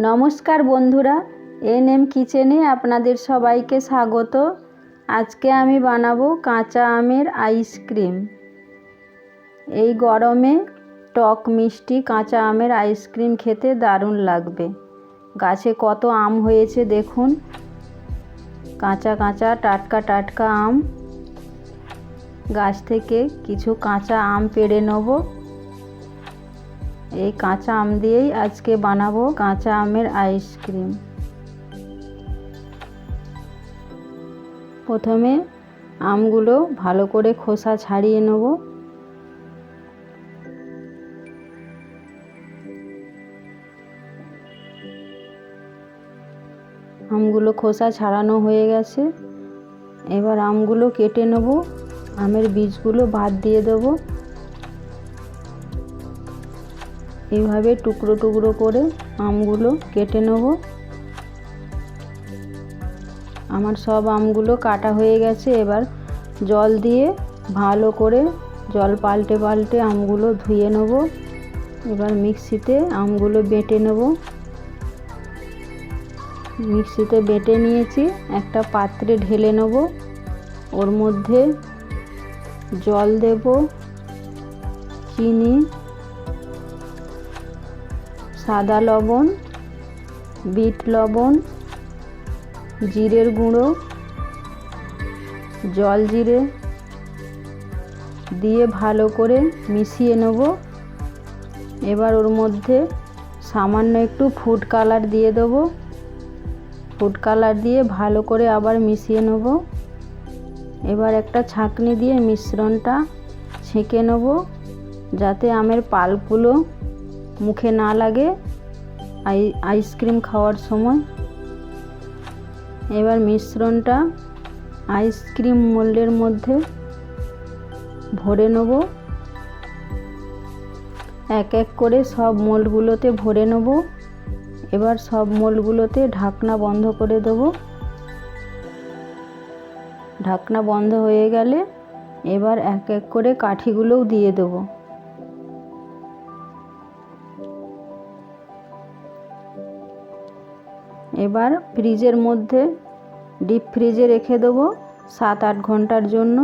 নমস্কার বন্ধুরা N M কিচেনে আপনাদের সবাইকে স্বাগত। আজকে আমি বানাবো কাঁচা আমের আইসক্রিম এই গরমে টক মিষ্টি কাঁচা আমের আইসক্রিম খেতে দারুণ লাগবে। গাছে কত আম হয়েছে দেখুন। কাঁচা কাঁচা টাটকা টাটকা আম। গাছ থেকে কিছু কাঁচা আম পেড়ে নেব। এই কাঁচা আম দিয়েই আজকে বানাবো কাঁচা আমের আইসক্রিম প্রথমে আমগুলো ভালো করে খোসা ছাড়িয়ে নেব। আমগুলো খোসা ছাড়ানো হয়ে গেছে। এবার আমগুলো কেটে নেব। আমের বীজগুলো বাদ দিয়ে দেবো। এইভাবে টুকরো টুকরো করে আমগুলো কেটে নেব। আমার সব আমগুলো কাটা হয়ে গেছে। এবার জল দিয়ে ভালো করে জল পাল্টে পাল্টে আমগুলো ধুয়ে নেব। এবার মিক্সিতে আমগুলো বেটে নেব। মিক্সিতে বেটে নিয়েছি, একটা পাত্রে ঢেলে নেব। ওর মধ্যে জল দেব, চিনি সাদা লবণ, বিট লবণ, জিরের গুঁড়ো, জল জিরে দিয়ে ভালো করে মিশিয়ে নেব। এবার ওর মধ্যে সামান্য একটু ফুড কালার দিয়ে দেবো। ফুড কালার দিয়ে ভালো করে আবার মিশিয়ে নেব। এবার একটা ছাঁকনি দিয়ে মিশ্রণটা ছেঁকে নেব, যাতে আমের পাল্পগুলো মুখে না লাগে, আই, আইসক্রিম খাওয়ার সময়। এবার মিশ্রণটা আইসক্রিম মোল্ডের মধ্যে ভরে নেব। এক এক করে সব মোল্ডগুলোতে ভরে নেব। এবার সব মোল্ডগুলোতে ঢাকনা বন্ধ করে দেব। ঢাকনা বন্ধ হয়ে গেলে এবার এক এক করে কাঠিগুলোও দিয়ে দেবো। এবার ফ্রিজের মধ্যে ডিপ ফ্রিজে রেখে দেবো সাত আট ঘণ্টার জন্য।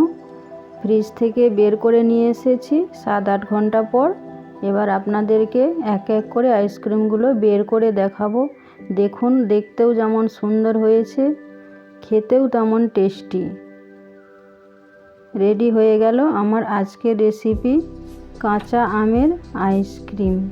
ফ্রিজ থেকে বের করে নিয়ে এসেছি সাত আট ঘণ্টা পর। এবার আপনাদেরকে এক এক করে আইসক্রিমগুলো বের করে দেখাবো। দেখুন, দেখতেও যেমন সুন্দর হয়েছে, খেতেও তেমন টেস্টি। রেডি হয়ে গেল আমার আজকের রেসিপি কাঁচা আমের আইসক্রিম।